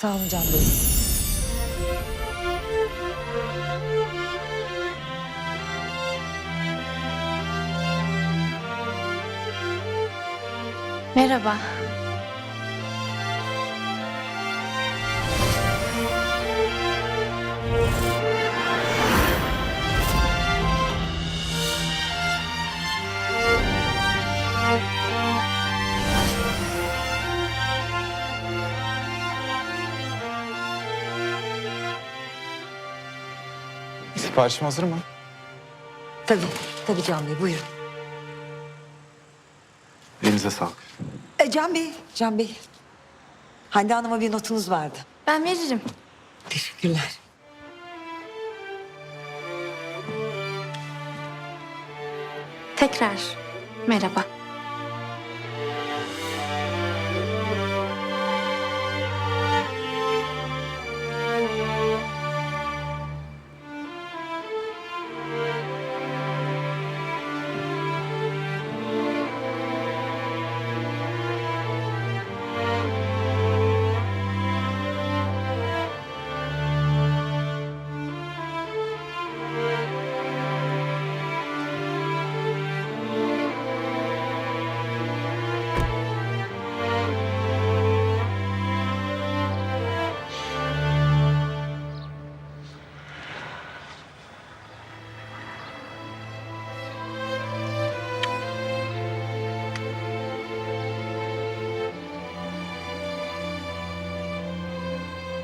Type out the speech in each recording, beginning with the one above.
Sağ olun Can Bey. Merhaba. Siparişim hazır mı? Tabii, tabii Can Bey buyurun. Elinize sağlık. E, Can Bey, Can Bey. Hande Hanım'a bir notunuz vardı. Ben veririm. Teşekkürler. Tekrar merhaba.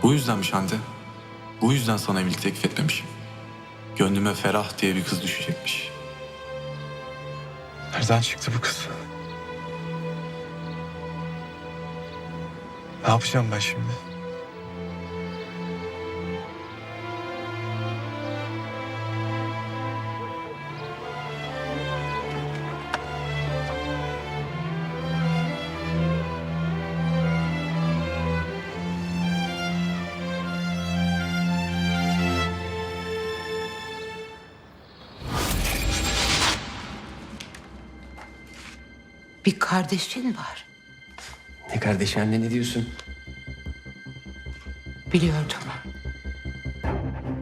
Bu yüzdenmiş Hande. Bu yüzden sana evlilik teklif etmemişim. Gönlüme Ferah diye bir kız düşecekmiş. Nereden çıktı bu kız? Ne yapacağım ben şimdi? Bir kardeşin var. Ne kardeşi anne ne diyorsun? Biliyordum.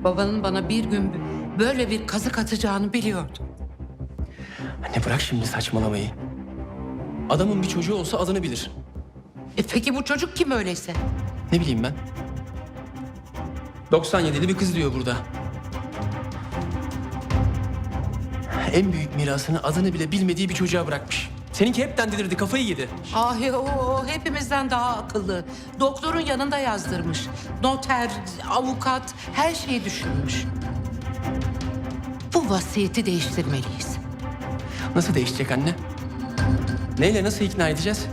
Babanın bana bir gün böyle bir kazık atacağını biliyordum. Anne bırak şimdi saçmalamayı. Adamın bir çocuğu olsa adını bilir. E peki bu çocuk kim öyleyse? Ne bileyim ben. 97'li bir kız diyor burada. En büyük mirasını adını bile bilmediği bir çocuğa bırakmış. Seninki hepten delirdi kafayı yedi. Ah o, o hepimizden daha akıllı. Doktorun yanında yazdırmış. Noter, avukat her şeyi düşünmüş. Bu vasiyeti değiştirmeliyiz. Nasıl değişecek anne? Neyle nasıl ikna edeceğiz?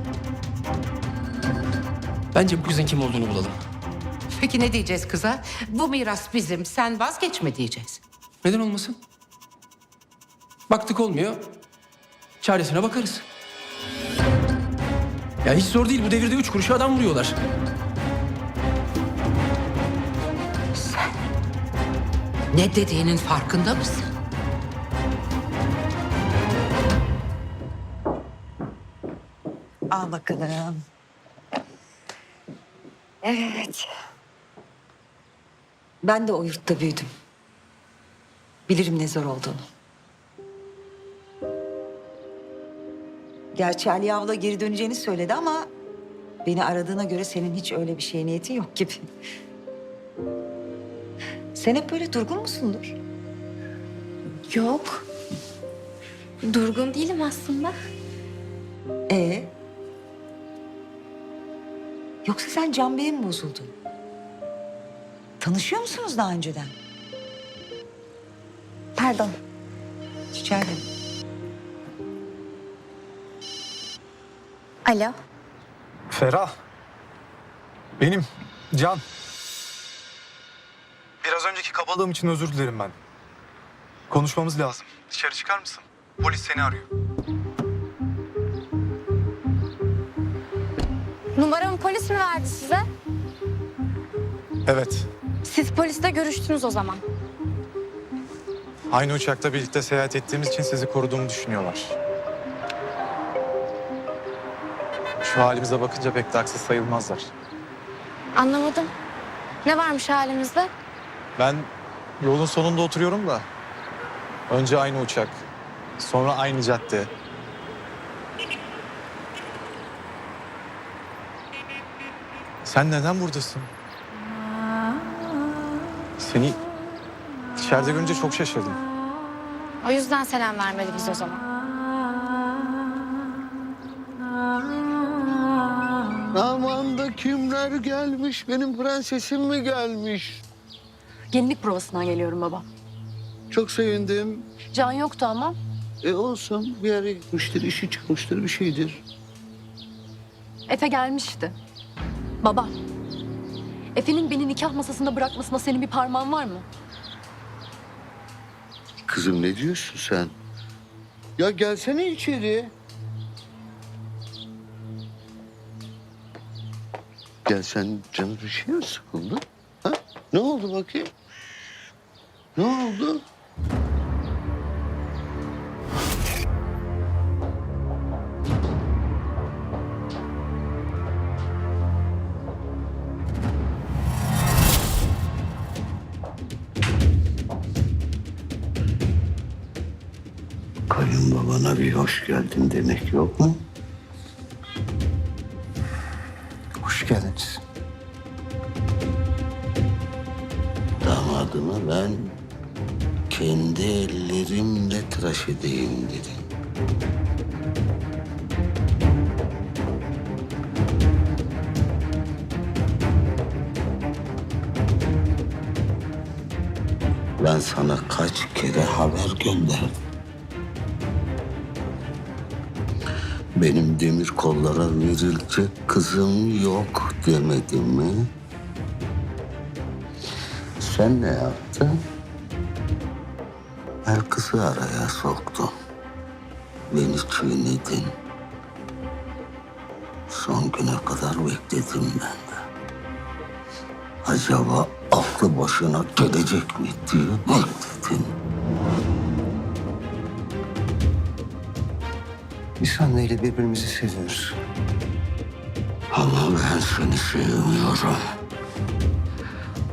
Bence bu kızın kim olduğunu bulalım. Peki ne diyeceğiz kıza? Bu miras bizim, sen vazgeçme diyeceğiz. Neden olmasın? Baktık olmuyor. Çaresine bakarız. Ya hiç zor değil. Bu devirde üç kuruşa adam vuruyorlar. Ne dediğinin farkında mısın? Al bakalım. Evet. Ben de o yurtta büyüdüm. Bilirim ne zor olduğunu. Gerçi Ali abla geri döneceğini söyledi ama... ...beni aradığına göre senin hiç öyle bir şeye niyetin yok gibi. Sen hep böyle durgun musundur? Yok. Durgun değilim aslında. Ee? Yoksa sen Can Bey'e mi bozuldun? Tanışıyor musunuz daha önceden? Pardon. Rica ederim. Alo. Ferah. Benim. Can. Biraz önceki kabalığım için özür dilerim ben. Konuşmamız lazım. Dışarı çıkar mısın? Polis seni arıyor. Numaramı polis mi verdi size? Evet. Siz poliste görüştünüz o zaman. Aynı uçakta birlikte seyahat ettiğimiz için sizi koruduğumu düşünüyorlar. Şu halimize bakınca pek de haksız sayılmazlar. Anlamadım. Ne varmış halimizde? Ben yolun sonunda oturuyorum da. Önce aynı uçak, sonra aynı cadde. Sen neden buradasın? Seni içeride görünce çok şaşırdım. O yüzden selam vermedi biz o zaman. Aman da kimler gelmiş? Benim prensesim mi gelmiş? Gelinlik provasından geliyorum baba. Çok sevindim. Can yoktu ama. E olsun bir yere gitmiştir, işi çıkmıştır, bir şeydir. Efe gelmişti. Baba. Efe'nin beni nikah masasında bırakmasına senin bir parmağın var mı? Kızım ne diyorsun sen? Ya gelsene içeri. Gel sen canın bir şey mi sıkıldı? Ha? Ne oldu bakayım? Ne oldu? Kayınbabana bir hoş geldin demek yok mu? Ben kendi ellerimle tıraş edeyim dedim. Ben sana kaç kere haber gönderdim. Benim demir kollara verilecek kızım yok demedim mi? Sen ne yaptın? El kızı araya soktun. Beni çiğnedin. Son güne kadar bekledim ben de. Acaba aklı başına gelecek mi diye bekledim. Biz Hande ile birbirimizi seviyoruz. Ama ben seni sevmiyorum.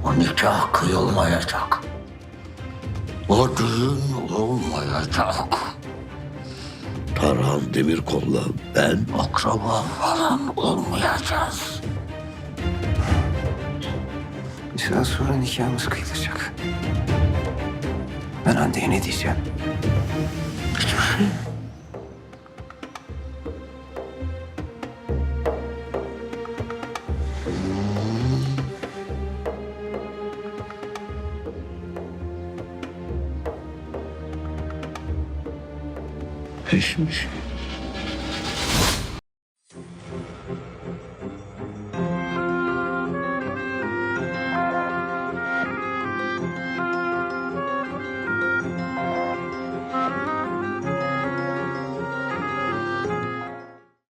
O nikah kıyılmayacak. O düğün olmayacak. Taral Demirkol'la ben akraba falan olmayacağız. Bir süre sonra nikahımız kıyılacak. Ben Hande'ye ne diyeceğim? Hiçbir şey. Şey.